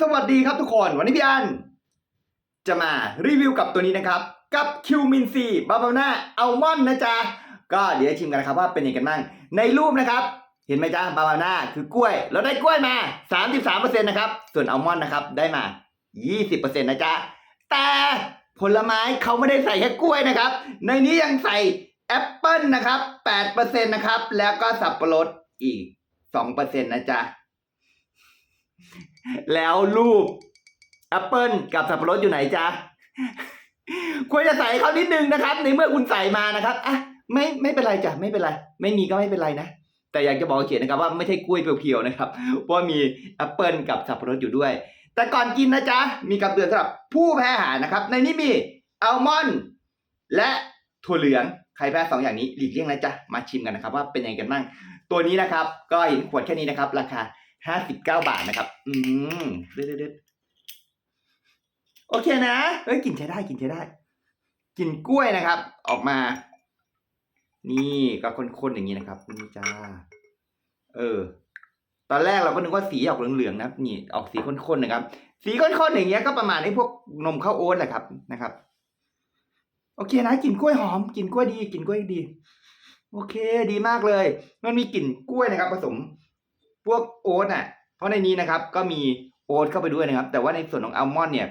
สวัสดีครับทุกคน วันนี้พี่อัน จะมารีวิวกับตัวนี้นะครับ กับคิวมินซีบาบาน่าอัลมอนด์นะจ๊ะ ก็เดี๋ยวชิมกันนะครับว่าเป็นยังไงกันบ้าง ในรูปนะครับ เห็นไหมจ๊ะบาบาน่าคือกล้วย เราได้กล้วยมา 33%นะครับ ส่วนอัลมอนด์นะครับได้มา 20%นะจ๊ะ แต่ผลไม้เขาไม่ได้ใส่แค่กล้วยนะครับ ในนี้ยังใส่แอปเปิลนะครับ8%นะครับ แล้วก็สับปะรดอีก 2%นะจ๊ะ แล้วรูปแอปเปิลกับสับปะรดอยู่ไหนจ๊ะ ควรจะใส่เขานิดนึงนะครับ ในเมื่อคุณใส่มานะครับอะไม่ไม่เป็นไรจ้ะไม่เป็นไร ไม่มีก็ไม่เป็นไรนะ แต่อยากจะบอกเขียนนะครับว่าไม่ใช่กล้วยเพียวๆนะครับว่ามีแอปเปิลกับสับปะรดอยู่ด้วย แต่ก่อนกินนะจ๊ะ มีคำเตือนสำหรับผู้แพ้อาหารนะครับ ในนี้มีอัลมอนด์และถั่วเหลืองใครแพ้สองอย่างนี้หลีกเลี่ยงนะจ๊ะมาชิมกันนะครับว่าเป็นยังไงกันบ้างตัวนี้นะครับ ก็เห็นขวดแค่นี้นะครับ ราคา ห้าสิบเก้าบาทนะครับ อืมเด็ดเด็ดโอเคนะ เอ้ยกลินใช้ได้กลินใช้ได้กลินกล้วยนะครับ ออกมา นี่ก็ข้นๆอย่างนี้นะครับ นี่จ้า เออ ตอนแรกเราก็นึกว่าสีออกเหลืองๆนะนี่ออกสีข้นๆนะครับ สีข้นๆอย่างเงี้ยก็ประมาณไอ้พวกนมข้าวโอ๊ตแหละครับนะครับ โอเคนะกลิ่นกล้วยหอมกลิ่นกล้วยดีกลิ่นกล้วยดี โอเค ดีมากเลย มันมีกลิ่นกล้วยนะครับ ผสม พวกโอ๊ตอะ เพราะในนี้นะครับ ก็มีโอ๊ตเข้าไปด้วยนะครับ แต่ว่าในส่วนของอัลมอนด์เนี่ย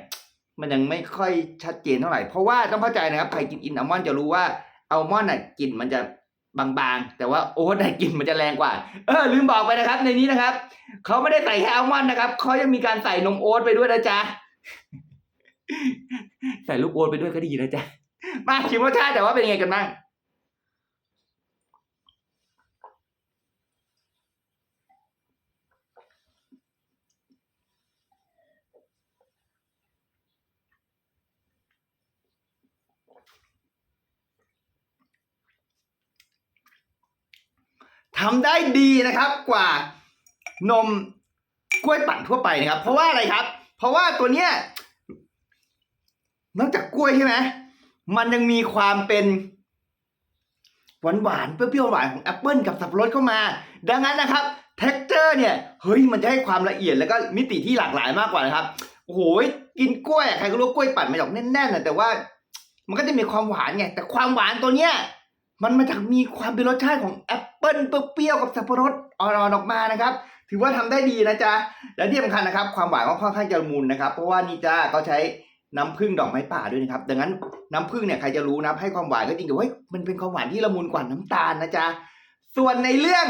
มันยังไม่ค่อยชัดเจนเท่าไหร่ เพราะว่าต้องเข้าใจนะครับใครกินอินอัลมอนด์จะรู้ว่าอัลมอนด์น่ะกลิ่นมันจะบางๆ แต่ว่าโอ๊ตน่ะกลิ่นมันจะแรงกว่า เออลืมบอกไปนะครับ ในนี้นะครับเขาไม่ได้ใส่แค่อัลมอนด์นะครับเขายังมีการใส่นมโอ๊ตไปด้วยนะจ๊ะใส่ลูกโอ๊ตไปด้วยก็ดีนะจ๊ะมาชิมรสชาติแต่ว่าเป็นยังไงกันบ้าง ทำได้ดีนะครับกว่านมกล้วยปั่นทั่วไปนะครับ เพราะว่าอะไรครับ เพราะว่าตัวเนี้ยนอกจากกล้วยใช่ไหมมันยังมีความเป็นหวานหวานๆเปรี้ยวๆหวานของแอปเปิลกับสับปะรดเข้ามา ดังนั้นนะครับเท็กเจอร์เนี่ยเฮ้ยมันจะให้ความละเอียดแล้วก็มิติที่หลากหลายมากกว่านะครับโอ้โหกินกล้วยใครก็รู้กล้วยปั่นมาจากแน่นๆนะแต่ว่า มันก็จะมีความหวานไงแต่ความหวานตัวเนี้ย มันมาจากมีความเป็นรสชาติของแอปเปิลเปรี้ยวกับสับปะรดอ่อนๆออกมานะครับ ถือว่าทำได้ดีนะจ๊ะ และที่สำคัญนะครับ ความหวานก็ค่อนข้างจะละมุนนะครับ เพราะว่านี่จ้าก็ใช้น้ำผึ้งดอกไม้ป่าด้วยนะครับ ดังนั้นน้ำผึ้งเนี่ยใครจะรู้นะให้ความหวานก็จริงแต่ว่ามันเป็นความหวานที่ละมุนกว่าน้ำตาลนะจ๊ะ ส่วนในเรื่อง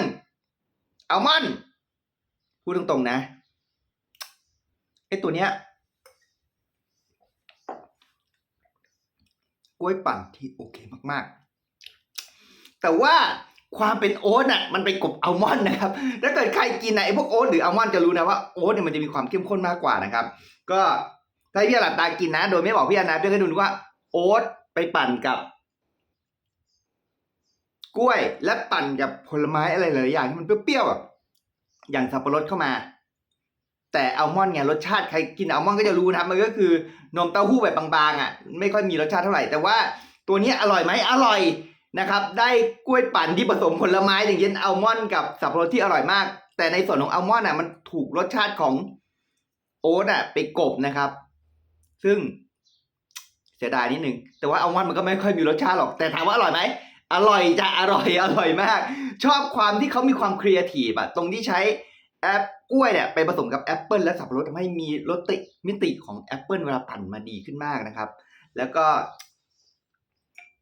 อัลมอนด์พูดตรงๆนะไอตัวเนี้ยกล้วยปั่นที่โอเคมากๆ แต่ว่าความเป็นโอ๊ตน่ะมันไปกบอัลมอนด์นะครับถ้าเกิดใครกินนะไอ้พวกโอ๊ตหรืออัลมอนด์จะรู้นะว่าโอ๊ตเนี่ยมันจะมีความเข้มข้นมากกว่านะครับ ก็ถ้าพี่หลับตากินนะ โดยไม่บอกพี่อนะพี่ก็ดูว่าโอ๊ตไปปั่นกับ กล้วยและปั่นกับผลไม้อะไรหลายอย่างที่มันเปรี้ยวๆอะอย่างสับปะรดเข้ามา แต่อัลมอนด์ไงรสชาติใครกินอัลมอนด์ก็จะรู้นะมันก็คือนมเต้าหู้แบบบางๆอะ ไม่ค่อยมีรสชาติเท่าไหร่แต่ว่าตัวนี้อร่อยไหมอร่อย นะครับได้กล้วยปั่นที่ผสมผลไม้อย่างเช่นอัลมอนด์กับสับปะรดที่อร่อยมาก แต่ในส่วนของอัลมอนด์อะมันถูกรสชาติของโอ๊ตอะไปกบนะครับ ซึ่งเสียดายนิดนึงแต่ว่าอัลมอนด์มันก็ไม่ค่อยมีรสชาติหรอกแต่ถามว่าอร่อยไหมอร่อยจะอร่อยอร่อยมาก ชอบความที่เขามีความครีเอทีฟอะตรงที่ใช้แอปกล้วยเนี่ยไปผสมกับแอปเปิลและสับปะรดทำให้มีรสติมิติของแอปเปิลเวลาปั่นมาดีขึ้นมากนะครับ แล้วก็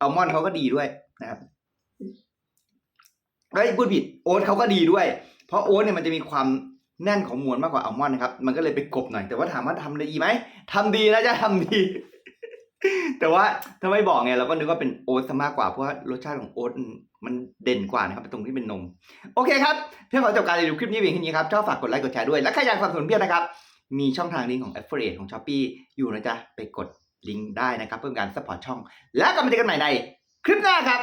อัลมอนด์เขาก็ดีด้วย นะครับเฮ้ยพูดผิดโอ๊ตเขาก็ดีด้วย เพราะโอ๊ตเนี่ยมันจะมีความแน่นของมวลมากกว่าอัลมอนด์นะครับ มันก็เลยไปกบหน่อย แต่ว่าถามว่าทำได้ดีไหมทำดีนะจ๊ะทำดี แต่ว่าถ้าไม่บอกไงเราก็นึกว่าเป็นโอ๊ตซะมากกว่า เพราะว่ารสชาติของโอ๊ตมันเด่นกว่านะครับตรงที่เป็นนม โอเคครับ เพื่อขอจบการรีวิวคลิปนี้เพียงแค่นี้ครับชอบฝากกดไลค์กดแชร์ด้วย และใครอยากสนับสนุนเพียรนะครับ มีช่องทางลิงก์ของ Affiliate ของ Shopee อยู่นะจ๊ะไปกดลิงก์ได้นะครับ เพื่อการสปอร์ตช่อง แล้วกลับมาเจอกันใหม่ใน คลิปหน้าครับ